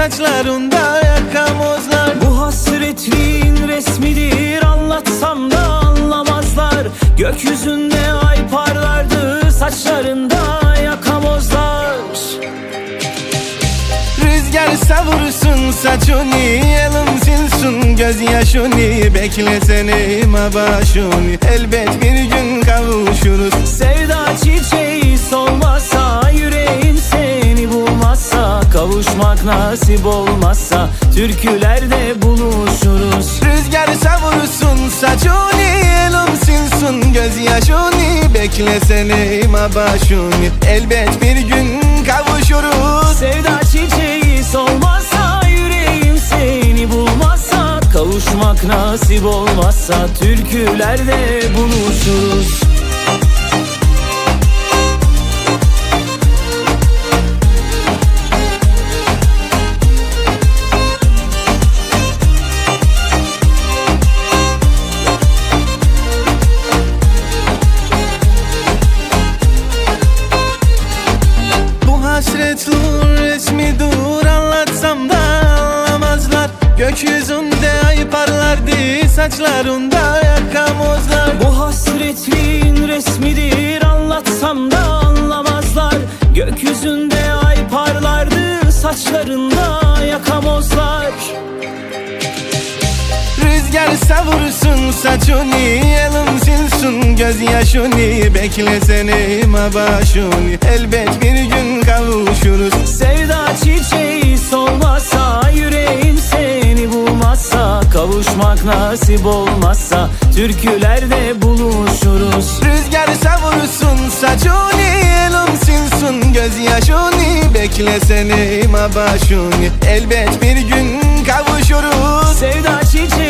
Saçlarında yakamozlar Bu hasretliğin resmidir anlatsam da anlamazlar. Gökyüzünde ay parlardı saçlarında yakamozlar Rüzgar savursun saçını Elim silsun gözyaşını Beklesene başını Elbet bir gün kavuşuruz. Sevda çiçeği solmazsa yüreğim seni bulmazsa Kavuşmak nasip olmazsa türkülerde buluşuruz. Rüzgar savursun saçını Elim silsun gözyaşını Beklesene başını Elbet bir gün kavuşuruz. Sevda çiçeği solmazsa yüreğim seni bulmazsa Kavuşmak nasip olmazsa türkülerde buluşuruz nur resmi dur Anlatsam da anlamazlar. Gökyüzünde ay parlardı Saçlarında yakamozlar Bu hasretliğin resmidir anlatsam da anlamazlar. Gökyüzünde ay parlardı saçlarında Rüzgar savursun saçını Elim silsun gözyaşını. Beklesene başını Elbet bir gün kavuşuruz. Sevda çiçeği solmazsa yüreğim seni bulmazsa Kavuşmak nasip olmazsa türkülerde buluşuruz. Rüzgar savursun saçını Elim silsun gözyaşını. Beklesene başını Elbet bir gün kavuşuruz. Sevda çiçeği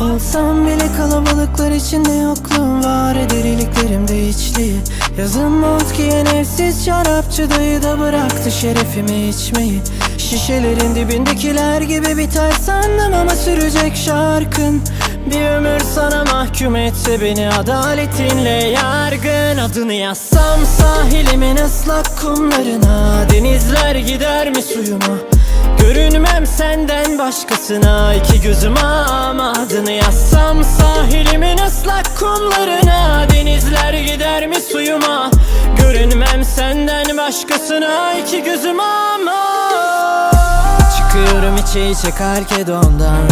Olsam bile kalabalıklar içinde yokluğum var. Deriliklerimde içli. Yazın mont giyen evsiz şarapçı dayı da bıraktı şerefimi içmeyi. Şişelerin dibindekiler gibi biter sandım ama sürecek şarkın. Bir ömür sana mahkum etse beni adaletinle yargın. Adını yazsam sahilimin ıslak kumlarına Denizler gider mi suyuma Görünmem senden başkasına iki gözüm ama adını yazsam Sahilimin ıslak kumlarına Denizler gider mi suyuma? Görünmem senden başkasına iki gözüm ama. Çıkıyorum içe içe Karkedon'dan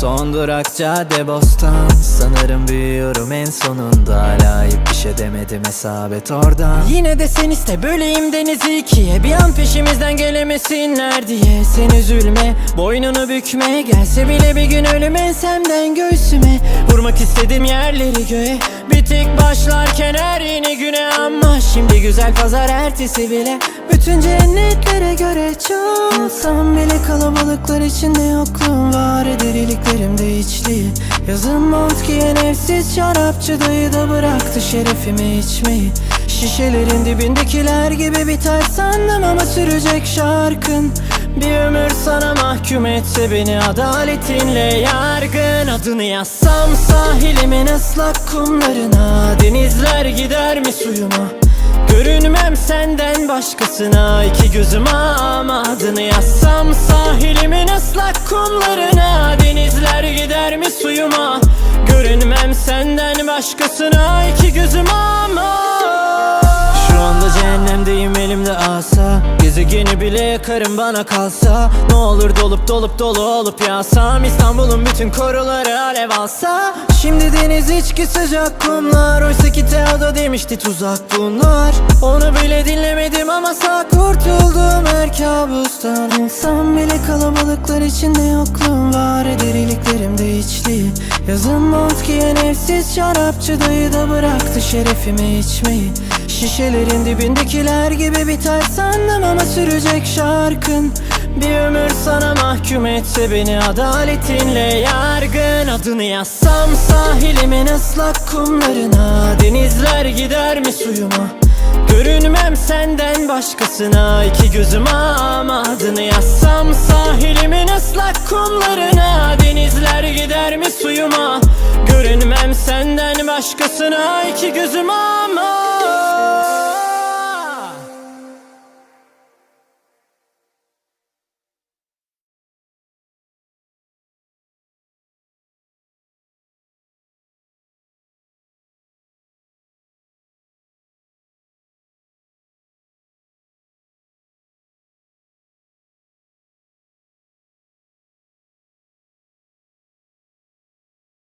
Son durak cadde bostan. Sanırım büyüyorum en sonunda. Hala bir şey demedim hesabet oradan. Yine de sen iste böleyim denizi ikiye. Bir an peşimizden gelemesinler diye. Sen üzülme boynunu bükme. Gelse bile bir gün ölüm ensemden göğsüme. Vurmak istedim yerleri göğe. Bitik başlarken her yeni güne Ama. Şimdi güzel pazar ertesi bile. Bütün cennetlere göre çok. Olsam bile kalabalıklar içinde yokluğum var Deriliklerimde içli Yazın mont giyen evsiz şarapçı dayı da bıraktı şerefimi içmeyi. Şişelerin dibindekiler gibi biter sandım ama sürecek şarkın. Bir ömür sana mahkum etse beni adaletinle yargın. Adını yazsam sahilimin ıslak kumlarına Denizler gider mi suyuma Görünmem senden başkasına iki gözüm ama adını yazsam Sahilimin ıslak kumlarına Denizler gider mi suyuma? Görünmem senden başkasına iki gözüm ama Şu anda cehennemdeyim elimde asa Gezegeni bile yakarım bana kalsa. Ne olur dolup dolup dolu olup yağsam İstanbul'un bütün koruları alev alsa. Şimdi deniz içki sıcak kumlar. Oysa ki Teodo demişti tuzak bunlar. Onu bile dinlemedim ama sağ kurtuldum. Her kabustan. İnsan bile kalabalıklar içinde yokluğum var. Deriliklerimde içli Yazın mont giyen evsiz şarapçı dayı da bıraktı şerefime içmeyi. Şişelerin dibindekiler gibi biter sandım ama sürecek şarkın. Bir ömür sana mahkum etse beni adaletinle yargın. Adını yazsam sahilimin ıslak kumlarına Denizler gider mi suyuma? Görünmem senden başkasına iki gözüm ama adını yazsam Sahilimin ıslak kumlarına Düşer gider mi suyuma? Görünmem senden başkasına iki gözüm ama